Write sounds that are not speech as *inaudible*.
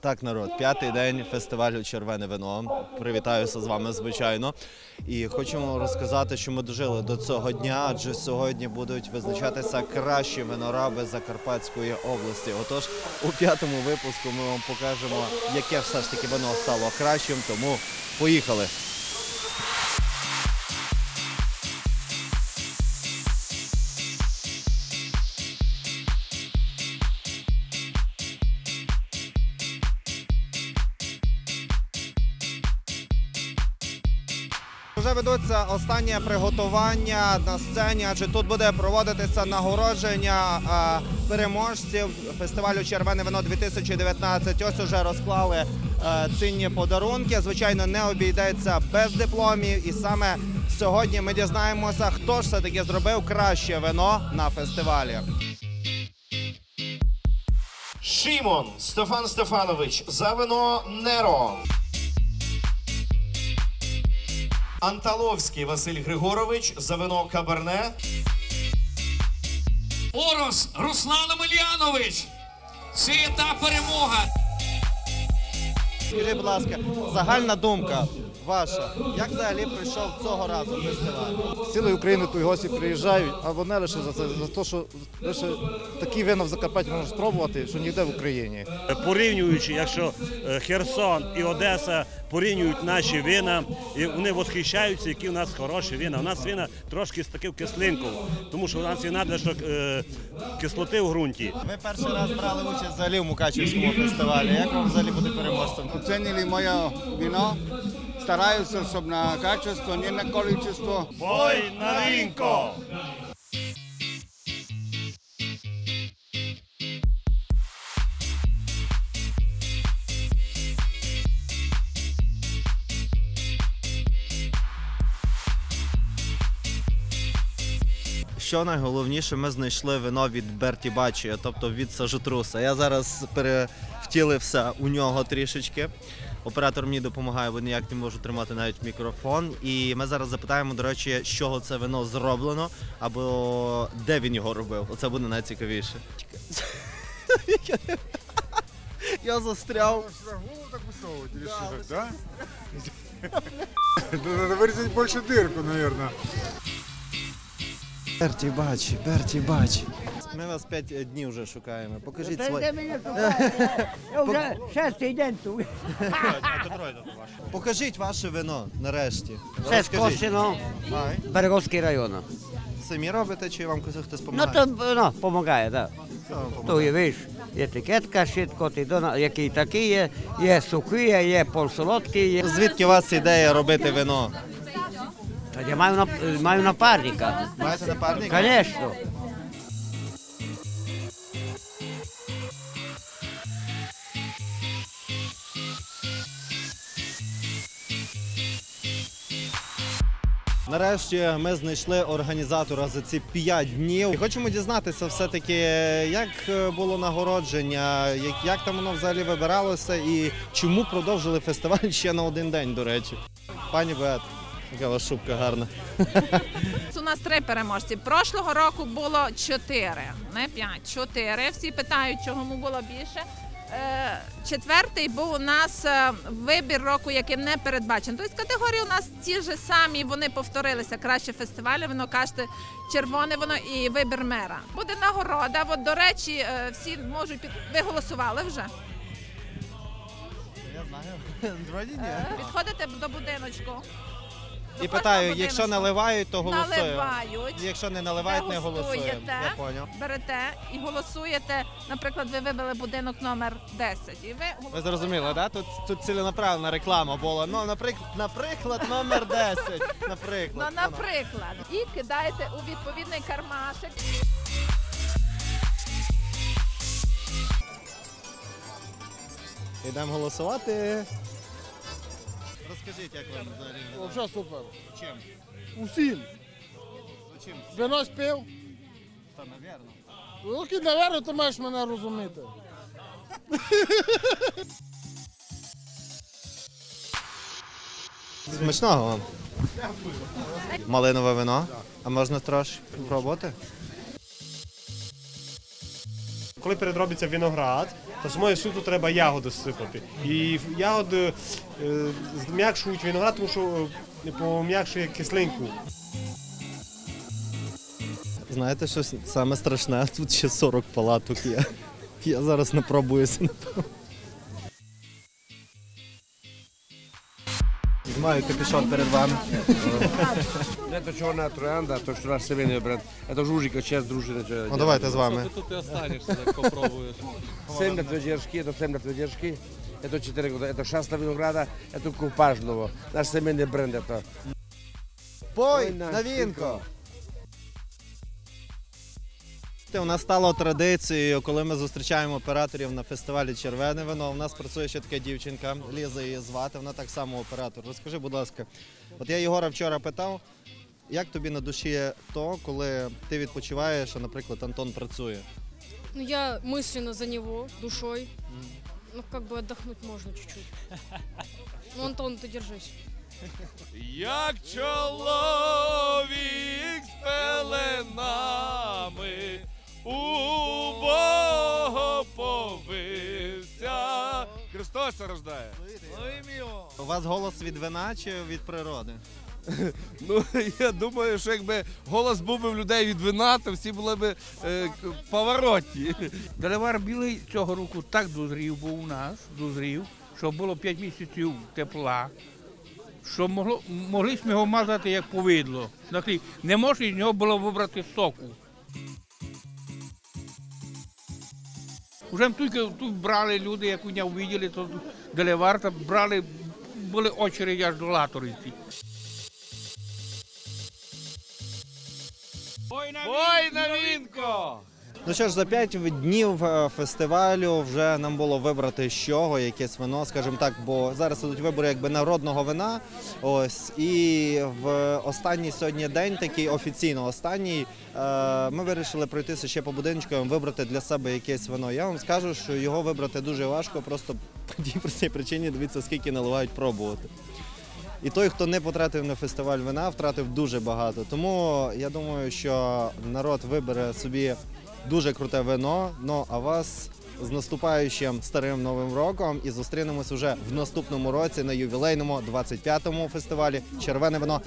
Так, народ, п'ятий день фестивалю Червене вино. Привітаюся з вами, звичайно. І хочемо розказати, що ми дожили до цього дня, адже сьогодні будуть визначатися кращі винораби Закарпатської області. Отож, у п'ятому випуску ми вам покажемо, яке все ж таки вино стало кращим. Тому поїхали. Вже ведуться останнє приготування на сцені, адже тут буде проводитися нагородження переможців фестивалю Червене вино 2019. Ось уже розклали е, цінні подарунки. Звичайно, не обійдеться без дипломів. І саме сьогодні ми дізнаємося, хто ж все таки зробив краще вино на фестивалі. Шимон Стефан Стефанович за вино Неро. Анталовський Василь Григорович за вино Каберне. Орос Руслан Омельянович. Це та перемога. Скажіть, будь ласка, загальна думка ваша. Як взагалі прийшов цього разу фестиваль? з цілої України тут гості приїжджають, або не лише за це, за те, що лише такі вина в Закарпатті можна спробувати, що ніде в Україні. порівнюючи, якщо е, Херсон і Одеса порівнюють наші вина, і вони восхищаються, які у нас хороші вина. У нас вина трошки з таким кислинком, тому що у нас є надлишок е, кислоти в ґрунті. Ви перший раз брали участь взагалі в Мукачівському фестивалі. Як вам взагалі бути переможцем? Оценили моє вино. Стараюся, щоб на качество, не на количество. Бой на ринку! Що найголовніше, ми знайшли вино від Берті Бачі, тобто від сажутруса. Я зараз перевтілився у нього трішечки. Оператор мені допомагає, бо ніяк не можу тримати навіть мікрофон. І ми зараз запитаємо, до речі, з чого це вино зроблено, або де він його робив. Оце буде найцікавіше. *laughs* Я застряв. Голову так высовывать или что так, да? Ну, Надо вырезать больше дырку, наверное. *laughs* Берті Бачі, Берті Бачі. Ми вас 5 днів вже шукаємо. Покажіть свої. Я вже шестий день тут. Покажіть ваше вино нарешті. Це з Розкажіть. Косино, Ай. Береговський район. Самі робите чи вам хтось Ну допомагає? то ну, допомагає, так. То є, видиш, етикетка, ти до який такий є, є сухий, є полсолодкий, є. Звідки у вас ідея робити вино? Та я маю, нап- маю напарника. Маєте напарника? Звісно. Нарешті ми знайшли організатора за ці 5 днів. І хочемо дізнатися все-таки, як е, було нагородження, як, як там воно взагалі вибиралося і чому продовжили фестиваль ще на один день, до речі. Пані Бет, яка вас шубка гарна. У нас три переможці. Прошлого року було чотири, не п'ять, чотири. Всі питають, чого му було більше. Е, Четвертий був у нас е, вибір року, яким не передбачено. Тобто категорії у нас ті ж самі, вони повторилися. Краще фестивалі, воно кажете, червоне воно і вибір мера. Буде нагорода. От, до речі, е, всі можуть під... Ви голосували вже? Я знаю. *laughs* Вроді ні. Підходите до будиночку. І питаю, якщо наливають, то голосуємо. Наливають. Якщо не наливають, не голосуємо. Дегустуєте, Я поняв. берете і голосуєте. Наприклад, ви вибили будинок номер 10. І ви Ви голосуєте. зрозуміли, да? Тут, тут ціленаправлена реклама була. Ну, наприклад, наприклад, номер 10. Ну, Наприклад. наприклад, і кидаєте у відповідний кармашик. Йдемо голосувати. Розкажіть, як вам взагалі? Вообще супер. Чим? Усім. Чим? Вино спів. Та, навірно. Ну, ки, наверно, ти маєш мене розуміти. Смачного вам. Малинове вино. А можна трошки спробувати? Коли переробиться виноград, то самою суто треба ягоди сипати. І ягоди е, зм'якшують виноград, тому що е, пом'якшує кислинку. Знаєте, що саме страшне? Тут ще 40 палаток є. Я зараз не маю капюшон перед вами. Де то чорна троянда, то що раз себе не брат. Це ж ужика честь дружини. Ну давайте з вами. Ти тут і останешся, так попробуєш. 70 ведершки, то 70 ведершки. Это 4 года, это шаста винограда, это купажного. Наш семейний е бренд это. Пой, новинку! на, новинко! У нас стало традицією, коли ми зустрічаємо операторів на фестивалі Червене вино. У нас працює ще така дівчинка, Ліза її звати, вона так само оператор. Розкажи, будь ласка, от я Єгора вчора питав, як тобі на душі то, коли ти відпочиваєш, а, наприклад, Антон працює? Ну, я мысленно за него, душой. Ну, как бы отдохнуть можно чуть-чуть. Ну, Антон, ты держись. Як чоловік з пеленами у Бога повився. Христос рождає. У вас голос від вина чи від природи? *laughs* Ну, я думаю, що якби голос був би в людей від вина, то всі були б е, поворотні. *laughs* Деливар білий цього року так дозрів був у нас, дозрів, що було 5 місяців тепла, що могло, могли ми його мазати як повидло. Не можна з нього було вибрати соку. Уже тільки тут брали люди, як у нього виділи, то деливар, то брали, були очереди аж до латориці. Ой, новинко! Ну що ж, за 5 днів е, фестивалю вже нам було вибрати з чого, якесь вино, скажімо так, бо зараз ідуть вибори якби народного вина. Ось і в останній сьогодні день, такий офіційно останній, е, ми вирішили пройтися ще по будиночкам, вибрати для себе якесь вино. Я вам скажу, що його вибрати дуже важко, просто *laughs* по тій простій причині дивіться, скільки наливають пробувати. І той, хто не потратив на фестиваль вина, втратив дуже багато. Тому я думаю, що народ вибере собі дуже круте вино. Ну а вас з наступаючим старим новим роком і зустрінемось уже в наступному році на ювілейному 25-му фестивалі Червене вино